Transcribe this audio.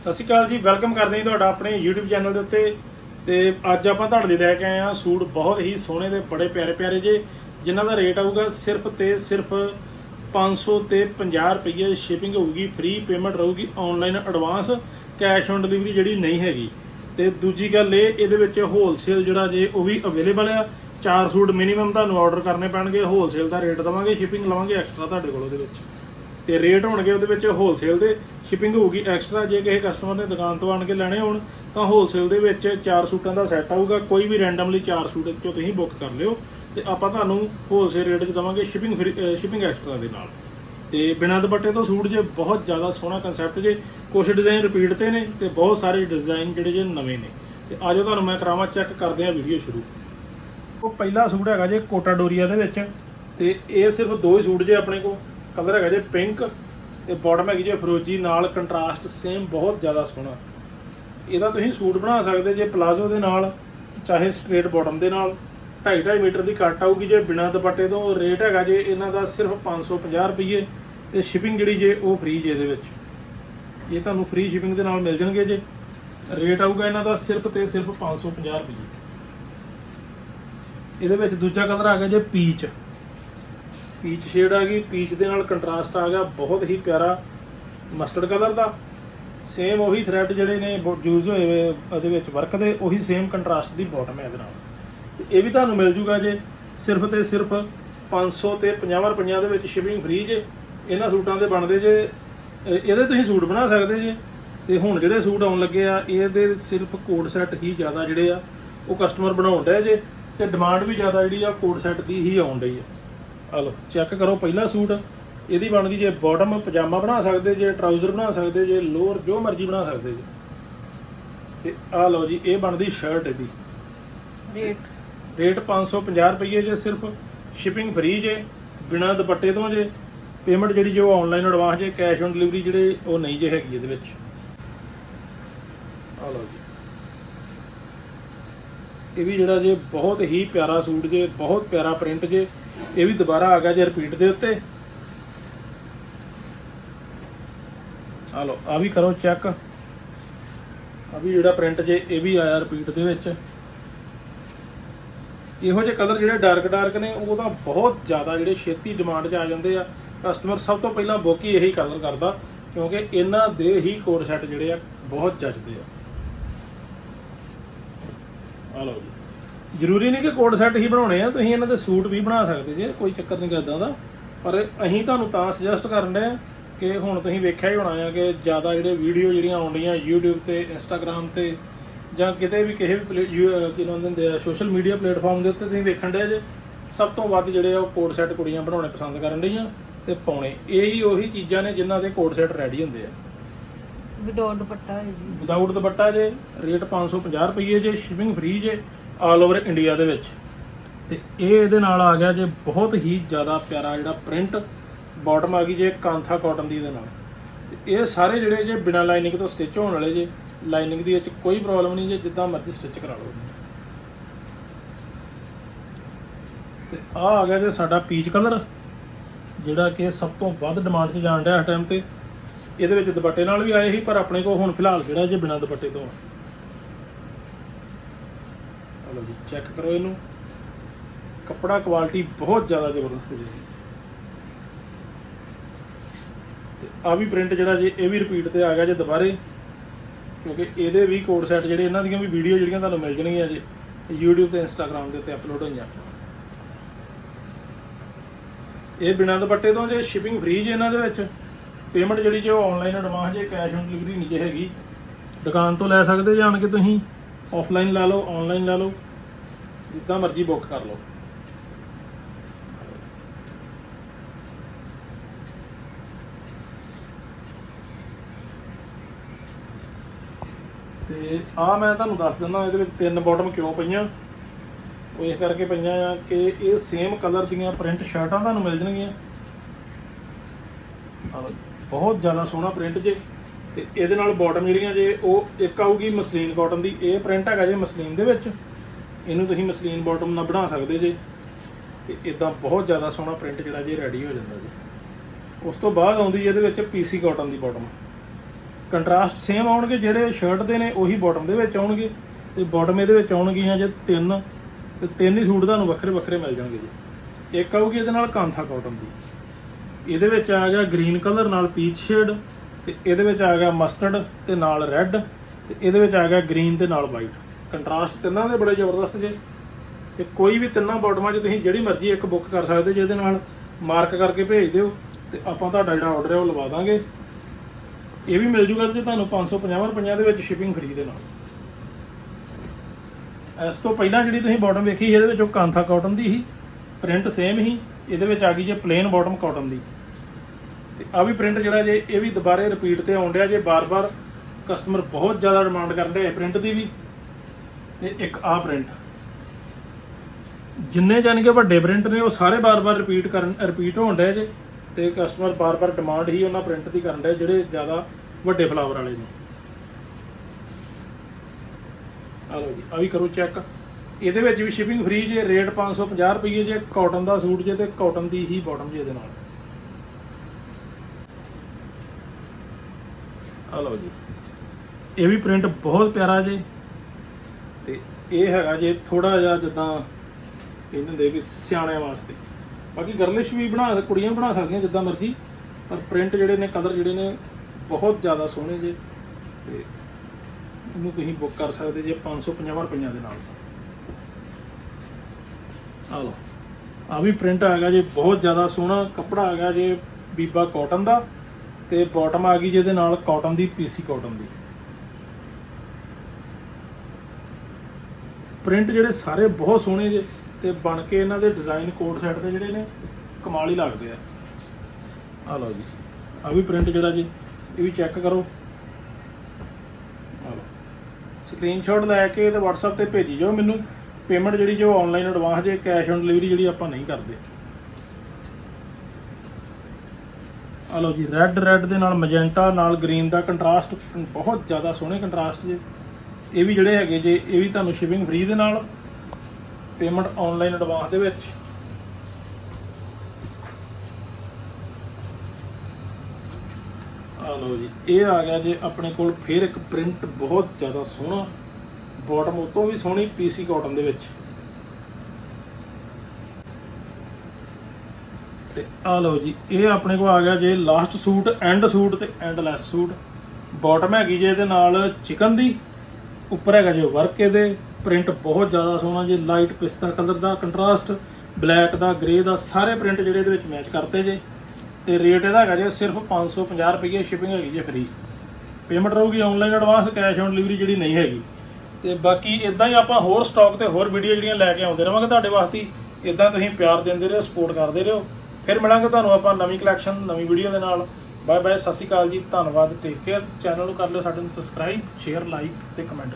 ਸਤਿ ਸ਼੍ਰੀ ਅਕਾਲ ਜੀ, ਵੈਲਕਮ ਕਰਦੇ ਹਾਂ ਜੀ ਤੁਹਾਡਾ ਆਪਣੇ YouTube ਚੈਨਲ ਦੇ ਉੱਤੇ। ਤੇ ਅੱਜ ਆਪਾਂ ਤੁਹਾਡੇ ਲਈ ਲੈ ਕੇ ਆਏ ਹਾਂ ਸੂਟ ਬਹੁਤ ਹੀ ਸੋਹਣੇ ਤੇ ਬੜੇ ਪਿਆਰੇ ਪਿਆਰੇ ਜੇ, ਜਿਨ੍ਹਾਂ ਦਾ ਰੇਟ ਆਊਗਾ ਸਿਰਫ ਤੇ ਸਿਰਫ 500 ਤੇ 50 ਰੁਪਏ ਸ਼ਿਪਿੰਗ ਹੋਊਗੀ ਫ੍ਰੀ ਪੇਮੈਂਟ ਰਹੂਗੀ online advance cash on delivery ਜਿਹੜੀ ਨਹੀਂ ਹੈਗੀ। ਤੇ ਦੂਜੀ ਗੱਲ ਇਹ, ਇਹਦੇ ਵਿੱਚ ਹੋਲਸੇਲ ਜਿਹੜਾ ਜੇ ਉਹ ਵੀ ਅਵੇਲੇਬਲ ਆ। ਚਾਰ ਸੂਟ ਮਿਨੀਮਮ ਤੁਹਾਨੂੰ ਆਰਡਰ ਕਰਨੇ ਪੈਣਗੇ ਹੋਲਸੇਲ ਦਾ ਰੇਟ ਦਵਾਂਗੇ ਸ਼ਿਪਿੰਗ ਲਵਾਂਗੇ ਐਕਸਟਰਾ ਤੁਹਾਡੇ ਕੋਲ ਉਹਦੇ ਵਿੱਚ। ਤੇ ਰੇਟ ਹੋਣਗੇ ਉਹਦੇ ਵਿੱਚ ਹੋਲਸੇਲ ਦੇ। ਸ਼ਿਪਿੰਗ ਹੋਊਗੀ ਐਕਸਟਰਾ ਜੇ ਕਿਸੇ ਕਸਟਮਰ ਨੇ ਦੁਕਾਨ ਤੋਂ ਆਣ ਕੇ ਲੈਣੇ ਹੋਣ, ਤਾਂ ਹੋਲਸੇਲ ਦੇ ਵਿੱਚ ਚਾਰ ਸੂਟਾਂ ਦਾ ਸੈੱਟ ਆਊਗਾ। ਕੋਈ ਵੀ ਰੈਂਡਮਲੀ ਚਾਰ ਸੂਟ ਚੋਂ ਤੁਸੀਂ ਬੁੱਕ ਕਰ ਲਿਓ ਤੇ ਆਪਾਂ ਤੁਹਾਨੂੰ ਹੋਲਸੇਲ ਰੇਟ 'ਚ ਦਵਾਂਗੇ ਸ਼ਿਪਿੰਗ ਸ਼ਿਪਿੰਗ ਐਕਸਟਰਾ ਦੇ ਨਾਲ। ਤੇ ਬਿਨਾਂ ਦੁਪੱਟੇ ਤੋਂ ਸੂਟ ਜੇ ਬਹੁਤ ਜ਼ਿਆਦਾ ਸੋਹਣਾ ਕਨਸੈਪਟ ਜੇ ਕੁਝ ਡਿਜ਼ਾਈਨ ਰਿਪੀਟ ਤੇ ਨੇ ਤੇ ਬਹੁਤ ਸਾਰੇ ਡਿਜ਼ਾਈਨ ਜਿਹੜੇ ਜੇ ਨਵੇਂ ਨੇ। ਤੇ ਆਜੋ ਤੁਹਾਨੂੰ ਮੈਂ ਕਰਾਵਾਂ ਚੈੱਕ ਕਰਦੇ ਆ ਵੀਡੀਓ ਸ਼ੁਰੂ। ਉਹ ਪਹਿਲਾ ਸੂਟ ਹੈਗਾ ਜੇ ਕੋਟਾ ਡੋਰੀਆ ਦੇ ਵਿੱਚ ਤੇ ਇਹ ਸਿਰਫ ਦੋ ਹੀ ਸੂਟ ਜੇ ਆਪਣੇ ਕੋਲ। ਕਲਰ ਹੈਗਾ ਜੇ ਪਿੰਕ ਤੇ ਬਾਟਮ ਹੈਗੀ ਜੇ ਫਰੋਜੀ, ਨਾਲ ਕੰਟਰਾਸਟ ਸੇਮ ਬਹੁਤ ਜ਼ਿਆਦਾ ਸੋਹਣਾ। ਇਹਦਾ ਤੁਸੀਂ ਸੂਟ ਬਣਾ ਸਕਦੇ ਜੇ ਪਲਾਜ਼ੋ ਦੇ ਨਾਲ, ਚਾਹੇ ਸਟ੍ਰੇਟ ਬਾਟਮ ਦੇ ਨਾਲ। 2.5 ਮੀਟਰ ਦੀ ਕੱਟ ਆਊਗੀ ਜੇ ਬਿਨਾਂ ਦੁਪੱਟੇ ਤੋਂ। ਰੇਟ ਹੈਗਾ ਜੇ ਇਹਨਾਂ ਦਾ ਸਿਰਫ 550 ਰੁਪਏ ਤੇ ਸ਼ਿਪਿੰਗ ਜਿਹੜੀ ਜੇ ਉਹ ਫ੍ਰੀ ਜੇ ਇਹਦੇ ਵਿੱਚ। ਇਹ ਤੁਹਾਨੂੰ ਫ੍ਰੀ ਸ਼ਿਪਿੰਗ ਦੇ ਨਾਲ ਮਿਲ ਜਾਣਗੇ ਜੇ। ਰੇਟ ਆਊਗਾ ਇਹਨਾਂ ਦਾ ਸਿਰਫ ਤੇ ਸਿਰਫ 550 ਰੁਪਏ ਇਹਦੇ ਵਿੱਚ ਦੂਜਾ ਕਲਰ ਆ ਗਿਆ ਜੇ ਪੀਚ ਪੀਚ ਸ਼ੇਡ ਆ ਗਈ, ਪੀਚ ਦੇ ਨਾਲ ਕੰਟਰਾਸਟ ਆ ਗਿਆ, ਬਹੁਤ ਹੀ ਪਿਆਰਾ ਮਸਟਰਡ ਕਲਰ ਦਾ। ਸੇਮ ਉਹੀ ਥ੍ਰੈਡ ਜਿਹੜੇ ਨੇ ਯੂਜ਼ ਹੋਏ ਹੋਏ ਉਹਦੇ ਵਿੱਚ ਵਰਕ ਦੇ, ਉਹੀ ਸੇਮ ਕੰਟਰਾਸਟ ਦੀ ਬਾਟਮ ਹੈ ਇਹਦੇ ਨਾਲ। ਇਹ ਵੀ ਤੁਹਾਨੂੰ ਮਿਲ ਜੂਗਾ ਜੇ ਸਿਰਫ ਤੇ ਸਿਰਫ 500 ਤੇ 50 ਰੁਪਈਆਂ ਦੇ ਵਿੱਚ ਸ਼ਿਪਿੰਗ ਫ੍ਰੀ ਜੇ, ਇਹਨਾਂ ਸੂਟਾਂ ਦੇ ਬਣਦੇ ਜੇ, ਇਹ- ਇਹਦੇ ਤੁਸੀਂ ਸੂਟ ਬਣਾ ਸਕਦੇ ਜੇ। ਤੇ ਹੁਣ ਜਿਹੜੇ ਸੂਟ ਆਉਣ ਲੱਗੇ ਆ, ਇਹਦੇ ਸਿਰਫ ਕੋਡ ਸੈੱਟ ਹੀ ਜ਼ਿਆਦਾ ਜਿਹੜੇ ਆ, ਉਹ ਕਸਟਮਰ ਬਣਾਉਣ ਡਏ ਜੇ, ਤੇ ਡਿਮਾਂਡ ਵੀ ਜ਼ਿਆਦਾ ਜਿਹੜੀ ਆ ਕੋਡ ਸੈੱਟ ਦੀ ਹੀ ਆਉਣ ਡਈ ਆ। ਆ ਲਓ ਚੈੱਕ ਕਰੋ ਪਹਿਲਾ ਸੂਟ। ਇਹਦੀ ਬਣਦੀ ਜੇ ਬਾਟਮ ਪਜਾਮਾ ਬਣਾ ਸਕਦੇ ਜੇ ਟਰਾਊਜ਼ਰ ਬਣਾ ਸਕਦੇ ਜੇ ਲੋਅਰ ਜੋ ਮਰਜ਼ੀ ਬਣਾ ਸਕਦੇ ਜੇ। ਤੇ ਆ ਲਓ ਜੀ ਇਹ ਬਣਦੀ ਸ਼ਰਟ ਇਹਦੀ। ਰੇਟ ਰੇਟ 550 ਰੁਪਏ ਜੇ ਸਿਰਫ। ਸ਼ਿਪਿੰਗ ਫ੍ਰੀ ਜੇ ਬਿਨਾਂ ਦੁਪੱਟੇ ਤੋਂ ਜੇ। ਪੇਮੈਂਟ ਜਿਹੜੀ ਜੋ ਆਨਲਾਈਨ ਐਡਵਾਂਸ ਜੇ ਕੈਸ਼ ਔਨ ਡਿਲੀਵਰੀ ਜਿਹੜੇ ਉਹ ਨਹੀਂ ਜੇ ਹੈਗੀ ਇਹਦੇ ਵਿੱਚ। ਆ ਲਓ ਜੀ। ਇਹ ਵੀ ਜਿਹੜਾ ਜੇ ਬਹੁਤ ਹੀ ਪਿਆਰਾ ਸੂਟ ਜੇ, ਬਹੁਤ ਪਿਆਰਾ ਪ੍ਰਿੰਟ ਜੇ, ਇਹ ਵੀ ਦੁਬਾਰਾ ਆ ਗਿਆ ਜੇ ਰਿਪੀਟ ਦੇ ਉੱਤੇ। ਆ ਲਓ ਆ ਵੀ ਕਰੋ ਚੈੱਕ ਆ ਵੀ ਜਿਹੜਾ ਪ੍ਰਿੰਟ ਜੇ, ਇਹ ਵੀ ਆਇਆ ਰਿਪੀਟ ਦੇ ਵਿੱਚ। ਇਹੋ ਜਿਹੇ ਕਲਰ ਜਿਹੜੇ ਡਾਰਕ ਡਾਰਕ ਨੇ, ਉਹ ਤਾਂ ਬਹੁਤ ਜ਼ਿਆਦਾ ਜਿਹੜੇ ਛੇਤੀ ਡਿਮਾਂਡ 'ਚ ਆ ਜਾਂਦੇ ਆ। ਕਸਟਮਰ ਸਭ ਤੋਂ ਪਹਿਲਾਂ ਬੁੱਕ ਹੀ ਇਹੀ ਕਲਰ ਕਰਦਾ, ਕਿਉਂਕਿ ਇਹਨਾਂ ਦੇ ਹੀ ਕੋਡ ਸੈੱਟ ਜਿਹੜੇ ਆ, ਬਹੁਤ ਜੱਜਦੇ ਆ। ਆ ਲਓ ਜੀ। ਜ਼ਰੂਰੀ ਨਹੀਂ ਕਿ ਕੋਡ ਸੈੱਟ ਹੀ ਬਣਾਉਣੇ ਆ, ਤੁਸੀਂ ਇਹਨਾਂ ਦੇ ਸੂਟ ਵੀ ਬਣਾ ਸਕਦੇ ਜੇ, ਕੋਈ ਚੱਕਰ ਨਹੀਂ ਕਰਦਾ ਦਾ। ਪਰ ਅਸੀਂ ਤੁਹਾਨੂੰ ਤਾਂ ਸੁਜੈਸਟ ਕਰਨ ਦੇ ਕਿ ਹੁਣ ਤੁਸੀਂ ਵੇਖਿਆ ਹੀ ਹੋਣਾ ਆ ਕਿ ਜ਼ਿਆਦਾ ਜਿਹੜੇ ਵੀਡੀਓ ਜਿਹੜੀਆਂ ਆਉਂਦੀਆਂ YouTube ਤੇ, Instagram ਤੇ, ਜਾਂ ਕਿਤੇ ਵੀ ਕਿਸੇ ਵੀ ਪਲੇ- ਯੂ- ਕੀ ਨਾਮ ਦਿੰਦੇ ਆ ਸੋਸ਼ਲ ਮੀਡੀਆ ਪਲੇਟਫਾਰਮ ਦੇ ਉੱਤੇ ਤੁਸੀਂ ਵੇਖਣ ਦੇ ਜੇ, ਸਭ ਤੋਂ ਵੱਧ ਜਿਹੜੇ ਆ ਉਹ ਕੋਡ ਸੈੱਟ ਕੁੜੀਆਂ ਬਣਾਉਣੇ ਪਸੰਦ ਕਰਨ ਡਈਆਂ ਤੇ ਪਾਉਣੇ। ਇਹੀ ਉਹੀ ਚੀਜ਼ਾਂ ਨੇ ਜਿਨ੍ਹਾਂ ਦੇ ਕੋਡ ਸੈੱਟ ਰੈਡੀ ਹੁੰਦੇ ਆ। ਵਿਡੋਰ ਦੁਪੱਟਾ ਹੈ ਜੀ। ਵਿਦਆਊਟ ਦੁਪੱਟਾ ਜੇ, ਰੇਟ 550 ਰੁਪਏ ਜੇ ਸ਼ਿਪਿੰਗ ਫ੍ਰੀ ਜੇ ਆਲ ਓਵਰ ਇੰਡੀਆ ਦੇ ਵਿੱਚ। ਤੇ ਇਹ ਇਹਦੇ ਨਾਲ ਆ ਗਿਆ ਜੇ, ਬਹੁਤ ਹੀ ਜ਼ਿਆਦਾ ਪਿਆਰਾ ਜਿਹੜਾ ਪ੍ਰਿੰਟ ਬਾਟਮ ਆ ਗਈ ਜੇ, ਕਾਂਥਾ ਕਾਟਨ ਦੀ ਇਹਦੇ ਨਾਲ। ਤੇ ਇਹ ਸਾਰੇ ਜਿਹੜੇ ਜੇ ਬਿਨਾ ਲਾਈਨਿੰਗ ਤੋਂ ਸਟਿਚ ਹੋਣ ਵਾਲੇ ਜੇ ਲਾਈਨਿੰਗ ਦੀ ਵਿੱਚ ਕੋਈ ਪ੍ਰੋਬਲਮ ਨਹੀਂ ਜੇ, ਜਿੱਦਾਂ ਮਰਜ਼ੀ ਸਟਿਚ ਕਰਾ ਲਓ। ਤੇ ਆ ਆ ਗਿਆ ਜੇ ਸਾਡਾ ਪੀਚ ਕਲਰ ਜਿਹੜਾ ਕਿ ਸਭ ਤੋਂ ਵੱਧ ਡਿਮਾਂਡ 'ਚ ਜਾਣ ਰਿਹਾ ਇਸ ਟਾਈਮ ਤੇ। ਇਹਦੇ ਵਿੱਚ ਦੁਪੱਟੇ ਨਾਲ ਵੀ ਆਏ ਸੀ, ਪਰ ਆਪਣੇ ਕੋਲ ਹੁਣ ਫਿਲਹਾਲ ਜਿਹੜਾ ਜੇ ਬਿਨਾਂ ਦੁਪੱਟੇ ਤੋਂ ਆ। ਚਲੋ ਜੀ ਚੈੱਕ ਕਰੋ ਇਹਨੂੰ। ਕੱਪੜਾ ਕੁਆਲਿਟੀ ਬਹੁਤ ਜ਼ਿਆਦਾ ਜ਼ਬਰਦਸਤ ਜੀ। ਤੇ ਆ ਵੀ ਪ੍ਰਿੰਟ ਜਿਹੜਾ ਜੇ, ਇਹ ਵੀ ਰਿਪੀਟ ਤੇ ਆ ਗਿਆ ਜੇ ਦੁਬਾਰੇ, ਕਿਉਂਕਿ ਇਹਦੇ ਵੀ ਕੋਡ ਸੈੱਟ ਜਿਹੜੇ ਇਹਨਾਂ ਦੀਆਂ ਵੀ ਵੀਡੀਓ ਜਿਹੜੀਆਂ ਤੁਹਾਨੂੰ ਮਿਲ ਜਾਣਗੀਆਂ ਜੀ, YouTube ਤੇ Instagram ਦੇ ਉੱਤੇ ਅਪਲੋਡ ਹੋਈਆਂ। ਇਹ ਬਿਨਾਂ ਦੁਪੱਟੇ ਤੋਂ ਜੇ ਸ਼ਿਪਿੰਗ ਫ੍ਰੀ ਜੇ ਇਹਨਾਂ ਦੇ ਵਿੱਚ ਪੇਮੈਂਟ ਜਿਹੜੀ ਜੇ ਉਹ ਆਨਲਾਈਨ ਐਡਵਾਂਸ ਜੇ ਕੈਸ਼ ਔਨ ਡਿਲੀਵਰੀ ਨਹੀਂ ਜੇ ਹੈਗੀ ਦੁਕਾਨ ਤੋਂ ਲੈ ਸਕਦੇ ਜਾਣ ਕੇ ਤੁਸੀਂ ਆਫਲਾਈਨ ਲੈ ਲਓ ਆਨਲਾਈਨ ਲੈ ਲਓ ਜਿੱਦਾਂ ਮਰਜ਼ੀ ਬੁੱਕ ਕਰ ਲਓ। ਤੇ ਆ ਮੈਂ ਤੁਹਾਨੂੰ ਦੱਸ ਦਿੰਦਾ ਇਹਦੇ ਵਿੱਚ ਤਿੰਨ ਬਾਟਮ ਕਿਉਂ ਪਈਆਂ? ਉਹ ਇਸ ਕਰਕੇ ਪਈਆਂ ਆ ਕਿ ਇਹ ਸੇਮ ਕਲਰ ਦੀਆਂ ਪ੍ਰਿੰਟ ਸ਼ਰਟਾਂ ਤੁਹਾਨੂੰ ਮਿਲ ਜਾਣਗੀਆਂ। ਆਹ ਲਓ, ਬਹੁਤ ਜ਼ਿਆਦਾ ਸੋਹਣਾ ਪ੍ਰਿੰਟ ਜੇ। ਤੇ ਇਹਦੇ ਨਾਲ ਬਾਟਮ ਜਿਹੜੀਆਂ ਜੇ, ਉਹ ਇੱਕ ਆਊਗੀ ਮਸਲੀਨ ਕਾਟਨ ਦੀ। ਇਹ ਪ੍ਰਿੰਟ ਹੈਗਾ ਜੇ ਮਸਲੀਨ ਦੇ ਵਿੱਚ। ਇਹਨੂੰ ਤੁਸੀਂ ਮਸਲੀਨ ਬਾਟਮ ਨਾਲ ਬਣਾ ਸਕਦੇ ਜੇ। ਤੇ ਇਦਾਂ ਬਹੁਤ ਜ਼ਿਆਦਾ ਸੋਹਣਾ ਪ੍ਰਿੰਟ ਜਿਹੜਾ ਜੇ ਰੈਡੀ ਹੋ ਜਾਂਦਾ ਜੀ। ਉਸ ਤੋਂ ਬਾਅਦ ਆਉਂਦੀ ਇਹਦੇ ਵਿੱਚ ਪੀਸੀ ਕਾਟਨ ਦੀ ਬਾਟਮ ਕੰਟਰਾਸਟ ਸੇਮ ਆਉਣਗੇ, ਜਿਹੜੇ ਸ਼ਰਟ ਦੇ ਨੇ, ਉਹੀ ਬਾਟਮ ਦੇ ਵਿੱਚ ਆਉਣਗੇ। ਤੇ ਬਾਟਮ ਇਹਦੇ ਵਿੱਚ ਆਉਣਗੀਆਂ ਜੇ ਤਿੰਨ। ਤੇ ਤਿੰਨ ਹੀ ਸੂਟ ਤੁਹਾਨੂੰ ਵੱਖਰੇ ਵੱਖਰੇ ਮਿਲ ਜਾਣਗੇ ਜੀ। ਇੱਕ ਆਊਗੀ ਇਹਦੇ ਨਾਲ ਕਾਂਥਾ ਕਾਟਨ ਦੀ। ਇਹਦੇ ਵਿੱਚ ਆ ਗਿਆ ਗ੍ਰੀਨ ਕਲਰ ਨਾਲ ਪੀਚ ਸ਼ੇਡ ਤੇ ਇਹਦੇ ਵਿੱਚ ਆ ਗਿਆ ਮਸਟਰਡ ਤੇ ਨਾਲ ਰੈੱਡ ਤੇ ਇਹਦੇ ਵਿੱਚ ਆ ਗਿਆ ਗ੍ਰੀਨ ਤੇ ਨਾਲ ਵਾਈਟ। ਕੰਟਰਾਸਟ ਤਿੰਨਾਂ ਦੇ ਬੜੇ ਜ਼ਬਰਦਸਤ ਜੇ। ਤੇ ਕੋਈ ਵੀ ਤਿੰਨਾਂ ਬਾਟਮਾਂ 'ਚ ਤੁਸੀਂ ਜਿਹੜੀ ਮਰਜ਼ੀ ਇੱਕ ਬੁੱਕ ਕਰ ਸਕਦੇ ਜਿਹਦੇ ਨਾਲ ਮਾਰਕ ਕਰਕੇ ਭੇਜ ਦਿਓ ਤੇ ਆਪਾਂ ਤੁਹਾਡਾ ਜਿਹੜਾ ਆਰਡਰ ਹੈ ਉਹ ਲਵਾ ਦਾਂਗੇ। ਇਹ ਵੀ ਮਿਲ ਜੂਗਾ ਜੇ ਤੁਹਾਨੂੰ 550 ਰੁਪਈਆਂ ਦੇ ਵਿੱਚ ਸ਼ਿਪਿੰਗ ਫ੍ਰੀ ਦੇ ਨਾਲ। ਇਸ ਤੋਂ ਪਹਿਲਾਂ ਜਿਹੜੀ ਤੁਸੀਂ ਬਾਟਮ ਵੇਖੀ ਸੀ, ਇਹਦੇ ਵਿੱਚ ਉਹ ਕਾਂਥਾ ਕਾਟਨ ਦੀ ਸੀ ਪ੍ਰਿੰਟ ਸੇਮ ਹੀ ਇਹਦੇ ਵਿੱਚ ਆ ਗਈ ਜੇ ਪਲੇਨ ਬਾਟਮ ਕਾਟਨ ਦੀ। ਤੇ ਆ ਵੀ ਪ੍ਰਿੰਟ ਜਿਹੜਾ ਜੇ, ਇਹ ਵੀ ਦੁਬਾਰੇ ਰਿਪੀਟ ਤੇ ਆਉਣ ਡਿਆ ਜੇ ਬਾਰ-ਬਾਰ। ਕਸਟਮਰ ਬਹੁਤ ਜ਼ਿਆਦਾ ਡਿਮਾਂਡ ਕਰਨ ਡਿਆ ਪ੍ਰਿੰਟ ਦੀ ਵੀ। ਤੇ ਇੱਕ ਆ ਪ੍ਰਿੰਟ ਜਿੰਨੇ ਜਾਨ ਕੇ ਵੱਡੇ ਪ੍ਰਿੰਟ ਨੇ, ਉਹ ਸਾਰੇ ਬਾਰ-ਬਾਰ ਰਿਪੀਟ ਕਰਨ ਰਿਪੀਟ ਹੋਣ ਡਏ ਜੇ। ਤੇ ਕਸਟਮਰ ਬਾਰ-ਬਾਰ ਡਿਮਾਂਡ ਹੀ ਉਹਨਾਂ ਪ੍ਰਿੰਟ ਦੀ ਕਰਨ ਡਏ ਜਿਹੜੇ ਜ਼ਿਆਦਾ ਵੱਡੇ ਫਲਾਵਰ ਵਾਲੇ ਨੇ। ਆ ਲਓ ਜੀ ਆ ਵੀ ਕਰੋ ਚੈੱਕ ਇਹਦੇ ਵਿੱਚ ਵੀ ਸ਼ਿਪਿੰਗ ਫ੍ਰੀ ਜੇ ਰੇਟ 550 ਰੁਪਏ ਜੇ ਕਾਟਨ ਦਾ ਸੂਟ ਜੇ ਤੇ ਕਾਟਨ ਦੀ ਹੀ ਬਾਟਮ ਜੇ ਇਹਦੇ ਨਾਲ। ਆ ਲਓ ਜੀ। ਇਹ ਵੀ ਪ੍ਰਿੰਟ ਬਹੁਤ ਪਿਆਰਾ ਜੇ। ਤੇ ਇਹ ਹੈਗਾ ਜੇ ਥੋੜਾ ਜਿਹਾ ਜਿੱਦਾਂ ਕਹਿੰਦੇ ਹੁੰਦੇ ਵੀ ਸਿਆਣਿਆਂ ਵਾਸਤੇ। ਬਾਕੀ ਗਰਲਿਸ਼ ਵੀ ਬਣਾ ਕੁੜੀਆਂ ਬਣਾ ਸਕਦੀਆਂ ਜਿੱਦਾਂ ਮਰਜ਼ੀ ਪਰ ਪ੍ਰਿੰਟ ਜਿਹੜੇ ਨੇ ਕਲਰ ਜਿਹੜੇ ਨੇ ਬਹੁਤ ਜ਼ਿਆਦਾ ਸੋਹਣੇ ਜੇ। ਤੇ ਇਹਨੂੰ ਤੁਸੀਂ ਬੁੱਕ ਕਰ ਸਕਦੇ ਜੇ 550 ਰੁਪਈਆਂ ਦੇ ਨਾਲ। ਆ ਲਓ। ਆ ਵੀ ਪ੍ਰਿੰਟ ਹੈਗਾ ਜੇ, ਬਹੁਤ ਜ਼ਿਆਦਾ ਸੋਹਣਾ ਕੱਪੜਾ ਹੈਗਾ ਜੇ, ਬੀਬਾ ਕਾਟਨ ਦਾ। ਤੇ ਬਾਟਮ ਆ ਗਈ ਜਿਹਦੇ ਨਾਲ ਕਾਟਨ ਦੀ ਪੀਸੀ ਕਾਟਨ ਦੀ। ਪ੍ਰਿੰਟ ਜਿਹੜੇ ਸਾਰੇ ਬਹੁਤ ਸੋਹਣੇ ਜੇ, ਤੇ ਬਣ ਕੇ ਇਹਨਾਂ ਦੇ ਡਿਜ਼ਾਈਨ ਕੋਡ ਸੈਟ ਦੇ ਜਿਹੜੇ ਨੇ, ਕਮਾਲ ਹੀ ਲੱਗਦੇ ਆ। ਆ ਲਓ ਜੀ। ਆ ਵੀ ਪ੍ਰਿੰਟ ਜਿਹੜਾ ਜੀ, ਇਹ ਵੀ ਚੈੱਕ ਕਰੋ। ਆ ਲਓ। ਸਕਰੀਨਸ਼ਾਟ ਲੈ ਕੇ ਤੇ WhatsApp ਤੇ ਭੇਜੀ ਜਾਓ ਮੈਨੂੰ। ਪੇਮੈਂਟ ਜਿਹੜੀ ਜੋ ਆਨਲਾਈਨ ਐਡਵਾਂਸ ਜੇ ਕੈਸ਼ ਔਨ ਡਿਲੀਵਰੀ ਜਿਹੜੀ ਆਪਾਂ ਨਹੀਂ ਕਰਦੇ। ਆ ਲਓ ਜੀ ਰੈੱਡ ਰੈੱਡ ਦੇ ਨਾਲ ਮੈਜੈਂਟਾ ਨਾਲ ਗ੍ਰੀਨ ਦਾ ਕੰਟਰਾਸਟ ਬਹੁਤ ਜ਼ਿਆਦਾ ਸੋਹਣੇ ਕੰਟਰਾਸਟ ਜੇ। ਇਹ ਵੀ ਜਿਹੜੇ ਹੈਗੇ ਜੇ, ਇਹ ਵੀ ਤੁਹਾਨੂੰ ਸ਼ਿਪਿੰਗ ਫ੍ਰੀ ਦੇ ਨਾਲ ਪੇਮੈਂਟ ਆਨਲਾਈਨ ਐਡਵਾਂਸ ਦੇ ਵਿੱਚ। ਆ ਲਓ ਜੀ, ਇਹ ਆ ਗਿਆ ਜੇ ਆਪਣੇ ਕੋਲ ਫਿਰ ਇੱਕ ਪ੍ਰਿੰਟ ਬਹੁਤ ਜ਼ਿਆਦਾ ਸੋਹਣਾ। ਬਾਟਮ ਉਹ ਤੋਂ ਵੀ ਸੋਹਣੀ ਪੀਸੀ ਕਾਟਨ ਦੇ ਵਿੱਚ। ਤੇ ਆ ਲਓ ਜੀ, ਇਹ ਆਪਣੇ ਕੋਲ ਆ ਗਿਆ ਜੇ ਲਾਸਟ ਸੂਟ ਐਂਡ ਸੂਟ ਤੇ ਐਂਡ ਲੈਸ ਸੂਟ। ਬਾਟਮ ਹੈਗੀ ਜੇ ਇਹਦੇ ਨਾਲ ਚਿਕਨ ਦੀ, ਉੱਪਰ ਹੈਗਾ ਜੇ ਵਰਕ ਇਹਦੇ। ਪ੍ਰਿੰਟ ਬਹੁਤ ਜ਼ਿਆਦਾ ਸੋਹਣਾ ਜੇ ਲਾਈਟ ਪਿਸਤਾ ਕਲਰ ਦਾ ਕੰਟਰਾਸਟ ਬਲੈਕ ਦਾ ਗ੍ਰੇ ਦਾ, ਸਾਰੇ ਪ੍ਰਿੰਟ ਜਿਹੜੇ ਇਹਦੇ ਵਿੱਚ ਮੈਚ ਕਰਤੇ ਜੇ। ਤੇ ਰੇਟ ਇਹਦਾ ਹੈਗਾ ਜੇ ਸਿਰਫ 550 ਰੁਪਏ ਸ਼ਿਪਿੰਗ ਹੈਗੀ ਜੇ ਫ੍ਰੀ ਪੇਮੈਂਟ ਰਹੂਗੀ online advance cash on delivery ਜਿਹੜੀ ਨਹੀਂ ਹੈਗੀ। ਤੇ ਬਾਕੀ ਇਦਾਂ ਹੀ ਆਪਾਂ ਹੋਰ ਸਟਾਕ ਤੇ ਹੋਰ ਵੀਡੀਓ ਜਿਹੜੀਆਂ ਲੈ ਕੇ ਆਉਂਦੇ ਰਵਾਂਗੇ ਤੁਹਾਡੇ ਵਾਸਤੇ ਇਦਾਂ ਤੁਸੀਂ ਪਿਆਰ ਦਿੰਦੇ ਰਹੋ ਸਪੋਰਟ ਕਰਦੇ ਰਹੋ। ਫਿਰ ਮਿਲਾਂਗੇ ਤੁਹਾਨੂੰ ਆਪਾਂ ਨਵੀਂ ਕਲੈਕਸ਼ਨ ਨਵੀਂ ਵੀਡੀਓ ਦੇ ਨਾਲ। ਬਾਏ ਬਾਏ ਸਤਿ ਸ਼੍ਰੀ ਅਕਾਲ ਜੀ, ਧੰਨਵਾਦ ਟੇਕ ਕੇਅਰ ਚੈਨਲ ਨੂੰ ਕਰ ਲਿਓ ਸਾਡੇ ਨੂੰ ਸਬਸਕ੍ਰਾਈਬ ਸ਼ੇਅਰ ਲਾਈਕ ਤੇ ਕਮੈਂਟ